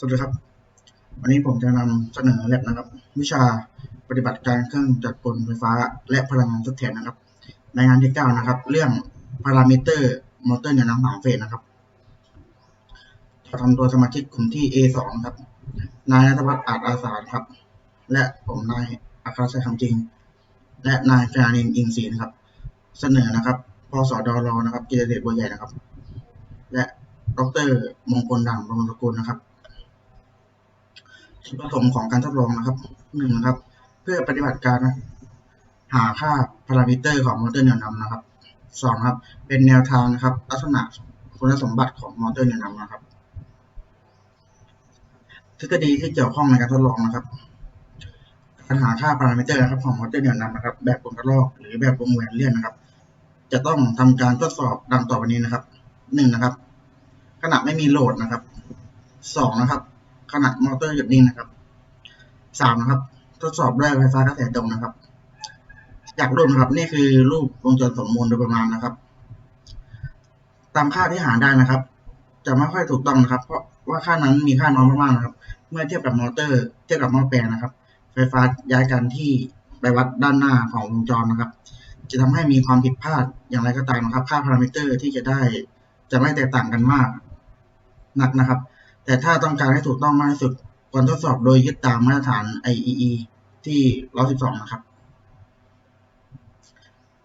สวัสดีครับ วันนี้ผมจะนำเสนอแลบนะครับ วิชาปฏิบัติการเครื่องจักรกลไฟฟ้า และพลังงานทดแทนนะครับ ในงานที่ 9 นะครับ เรื่องพารามิเตอร์มอเตอร์เหนี่ยวน้ำสามเฟสนะครับจะทำตัวสมาชิกกลุ่มที่ A2 ครับ นายนัทวัฒน์อาจอาสาครับ และผมนายอัครชัยคำจริง และนายชนานินอิงศรีนะครับ เสนอนะครับพสดรนะครับกิรเดชบัวใหญ่นะครับ และดรมงคลด่างบำรุงสกุลนะครับ จุดประสงค์ของการทดลองนะครับหนึ่งนะครับ เพื่อปฏิบัติการหาค่าพารามิเตอร์ของมอเตอร์เหนี่ยวนำนะครับสองครับ เป็นแนวทางนะครับ ลักษณะคุณสมบัติของมอเตอร์เหนี่ยวนำนะครับ ทฤษฎีที่เกี่ยวข้องในการทดลองนะครับการหาค่าพารามิเตอร์นะครับของมอเตอร์เหนี่ยวนำนะครับ แบบกลกระรอกหรือแบบวงแหวนเลื่อนนะครับ จะต้องทำการทดสอบดังต่อไปนี้นะครับหนึ่งนะครับ ขณะไม่มีโหลดนะครับสองนะครับ ขณะมอเตอร์หยุดนิ่งนะครับสามนะครับ ทดสอบด้วยไฟฟ้ากระแสตรงนะครับ จากรูปนะครับนี่คือรูปวงจรสมมูลโดยประมาณนะครับ ตามค่าที่หาได้นะครับ จะไม่ค่อยถูกต้องนะครับ เพราะว่าค่านั้นมีค่าน้อยมากๆนะครับ เมื่อเทียบกับมอเตอร์ เทียบกับหม้อแปลงนะครับ ไฟฟ้าย้ายกันที่ไปวัดด้านหน้าของวงจรนะครับ จะทำให้มีความผิดพลาดอย่างไรก็ตามนะครับ ค่าพารามิเตอร์ที่จะได้จะไม่แตกต่างกันมากนักนะครับ แต่ถ้าต้องการให้ถูกต้องมากที่สุดควรทดสอบโดยยึดตามมาตรฐาน IEE ที่ 112 นะครับ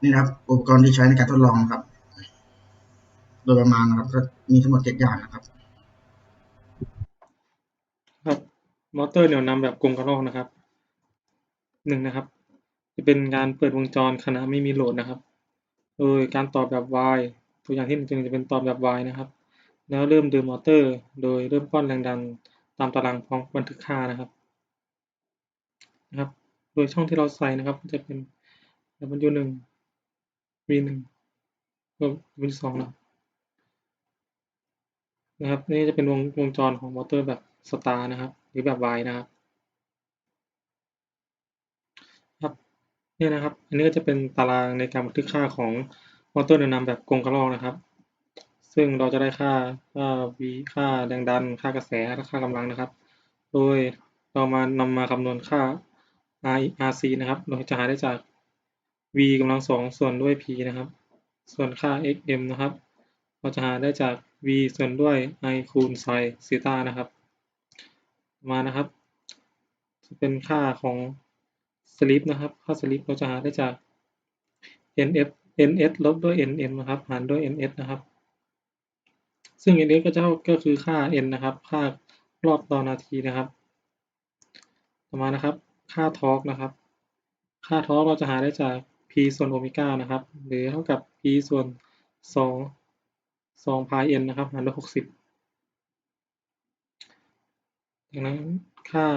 นี่นะครับ อุปกรณ์ที่ใช้ในการทดลองนะครับ โดยประมาณนะครับ ก็มีทั้งหมดเจ็ดอย่างนะครับครับมอเตอร์เหนี่ยวนำแบบกลมกระรอกนะครับหนึ่งนะครับ จะเป็นการเปิดวงจรขณะไม่มีโหลดนะครับ โดยการต่อแบบ Y ตัวอย่างที่หนึ่งจะเป็นต่อแบบ Y นะครับ แล้วเริ่มเดินมอเตอร์ โดยเริ่มป้อนแรงดันตามตารางพร้อมบันทึกค่านะครับนะครับ โดยช่องที่เราใส่นะครับจะเป็น W หนึ่ง V หนึ่งก็ W สองนะครับนะครับ นี่จะเป็นวงวงจรของมอเตอร์แบบสตาร์นะครับ หรือแบบ Y นะครับครับนี่นะครับ อันนี้ก็จะเป็นตารางในการบันทึกค่าของมอเตอร์เดินนำแบบกลกระรอกนะครับ ซึ่งเราจะได้ค่าค่า V ค่าแรงดัน ค่ากระแส และค่ากำลังนะครับ โดยเรามานำมาคำนวณค่า R RC นะครับ โดยจะหาได้จาก V กำลังสองส่วนด้วย P นะครับ ส่วนค่า XM นะครับ เราจะหาได้จาก V ส่วนด้วย I คูณไซน์ซีตานะครับ มานะครับ จะเป็นค่าของสลิปนะครับ ค่าสลิปเราจะหาได้จาก NF NS ลบด้วย NM นะครับ หารด้วย NS นะครับ ซึ่ง NS ก็จะก็คือค่า N นะครับ ค่ารอบต่อนาทีนะครับ ต่อมานะครับ ค่าทอร์กนะครับ ค่าทอร์กเราจะหาได้จาก P ส่วนโอเมก้านะครับ หรือเท่ากับ P ส่วนสองสองพาย N นะครับหารด้วยหกสิบดังนั้นค่า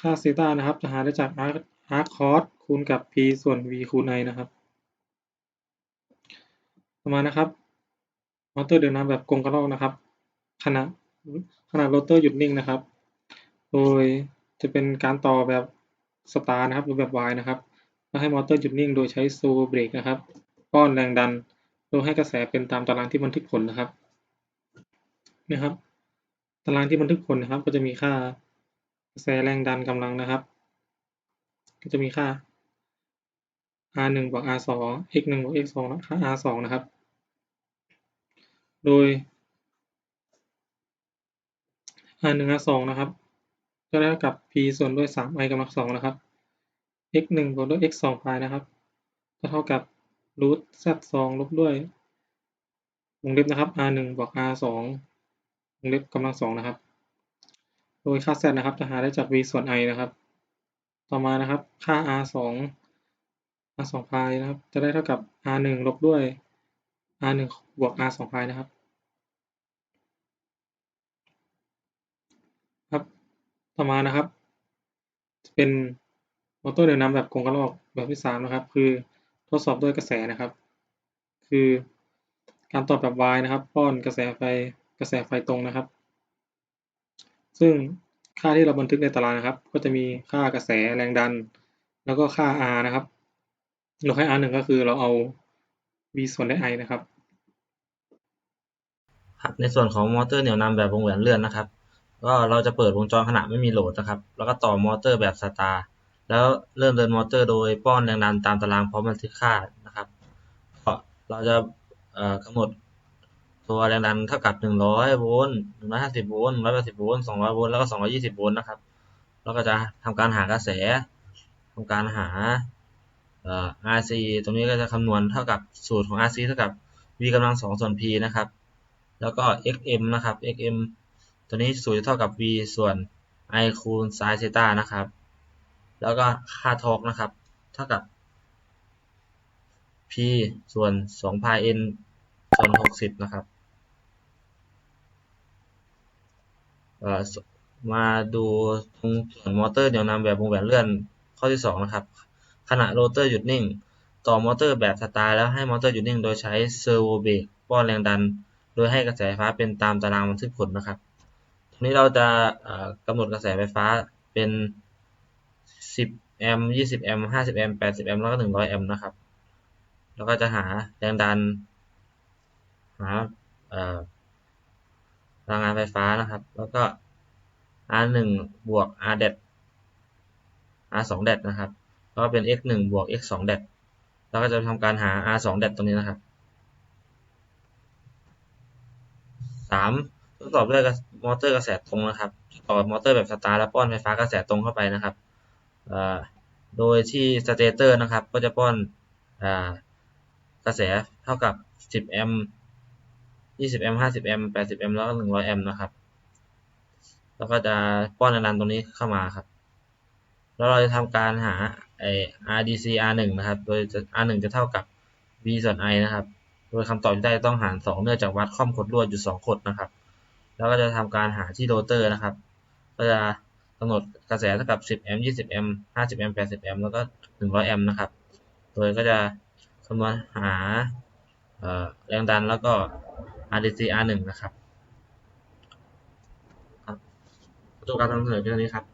ค่าซีตานะครับ จะหาได้จาก arc arc cos คูณกับ p ส่วน v คูณ i นะครับ ต่อมานะครับ มอเตอร์เดินน้ำแบบกลมกระรอกนะครับขณะขณะโรเตอร์หยุดนิ่งนะครับ โดยจะเป็นการต่อแบบสตาร์นะครับหรือแบบ Y นะครับแล้วให้มอเตอร์หยุดนิ่ง โดยใช้โซเบรกนะครับป้อนแรงดันโดยให้กระแสเป็นตามตารางที่บันทึกผลนะครับนะครับ ตารางที่บันทึกผลนะครับ ก็จะมีค่ากระแสแรงดันกำลังนะครับ ก็จะมีค่า r 1บวก r 2 x 1บวก x 2และค่า r 2นะครับ โดย r 1 r 2นะครับ ก็ได้เท่ากับ p ส่วนด้วย 3i กำลัง2นะครับ x 1บวกด้วย x 2 pi นะครับ ก็เท่ากับ root z 2ลบด้วยวงเล็บนะครับ r 1บวก r 2วงเล็บกำลัง2นะครับ โดยค่า z นะครับจะหาได้จาก v ส่วน i นะครับ ต่อมานะครับ ค่า r 2 r 2 pi นะครับ จะได้เท่ากับ r 1ลบด้วย r 1บวก r 2 pi นะครับ ต่อมานะครับจะเป็นมอเตอร์เดินน้ำแบบกลกระรอกแบบที่ 3 นะครับ คือทดสอบด้วยกระแสนะครับ คือการตอบแบบ Y นะครับ ป้อนกระแสไฟกระแสไฟตรงนะครับ ซึ่งค่าที่เราบันทึกในตารางนะครับ ก็จะมีค่ากระแสแรงดัน แล้วก็ค่า R นะครับโดยให้ R 1ก็คือเราเอา V ส่วนได้ I นะครับครับในส่วนของมอเตอร์เหนี่ยวนำแบบวงแหวนเลื่อนนะครับ ก็เราจะเปิดวงจรขณะไม่มีโหลดนะครับ แล้วก็ต่อมอเตอร์แบบสตาร์แล้วเริ่มเดินมอเตอร์โดยป้อนแรงดันตามตารางพร้อมบันทึกค่านะครับก็เราจะกำหนดตัวแรงดันเท่ากับ 100 โวลต์150 โวลต์180 โวลต์200 โวลต์ แล้วก็ 220 โวลต์นะครับ แล้วก็จะทำการหากระแสทำการหาเอ่อ RC ตรงนี้ก็จะคำนวณเท่ากับสูตรของ RC เท่ากับ V กำลัง2ส่วน P นะครับ แล้วก็ xm นะครับ xm ตัวนี้สูจะเท่ากับ v ส่วน i คูณ sin เซตานะครับ แล้วก็ค่าทอร์กนะครับ เท่ากับ p ส่วน2 pi n ส่วน 60 นะครับมาดูตรงส่วนมอเตอร์เหนี่ยวนำแบบวงแหวนเลื่อนข้อที่ 2 นะครับ ขณะโรเตอร์หยุดนิ่ง ต่อมอเตอร์แบบสตาร์แล้วให้มอเตอร์หยุดนิ่งโดยใช้เซอร์โวเบรกป้อนแรงดัน โดยให้กระแสไฟฟ้าเป็นตามตารางบันทึกผลนะครับ ตรงนี้เราจะกำหนดกระแสไฟฟ้าเป็น 10 แอมป์20 แอมป์ 50 แอมป์ 80 แอมป์ แล้วก็ 100 แอมป์นะครับ แล้วก็จะหาแรงดัน หาพลังงานไฟฟ้านะครับ แล้วก็ R1 บวก R เด R2 เดนะครับ ก็เป็น x 1บวก x 2เดแล้วก็จะทำการหา R 2เดตรงนี้นะครับสามทดสอบด้วย มอเตอร์กระแสตรงนะครับ ต่อมอเตอร์แบบสตาร์แล้วป้อนไฟฟ้ากระแสตรงเข้าไปนะครับโดยที่สเตเตอร์นะครับ ก็จะป้อนอกระแสเท่ากับ 10 แอมป์ 20 แอมป์ 50 แอมป์ 80 แอมป์ แล้วก็ 100 แอมป์นะครับ แล้วก็จะป้อนแรงดันตรงนี้เข้ามาครับ แล้วเราจะทำการหาไอ้ RDC R1 นะครับ โดย R1 จะเท่ากับ V ส่วน I นะครับ โดยคำตอบที่ได้ต้องหาร 2 เนื่องจากวัดข้อมขดลวดอยู่ 2 ขดนะครับ แล้วก็จะทำการหาที่โรเตอร์นะครับ ก็จะกำหนดกระแสเท่ากับ 10 แอมป์ 20 แอมป์ 50 แอมป์ 80 แอมป์ แล้วก็ 100 แอมป์นะครับ โดยก็จะคำนวณหาแรงดันแล้วก็ RDC R1 นะครับครับตัวการนำเสนอเพียงเท่านี้ครับ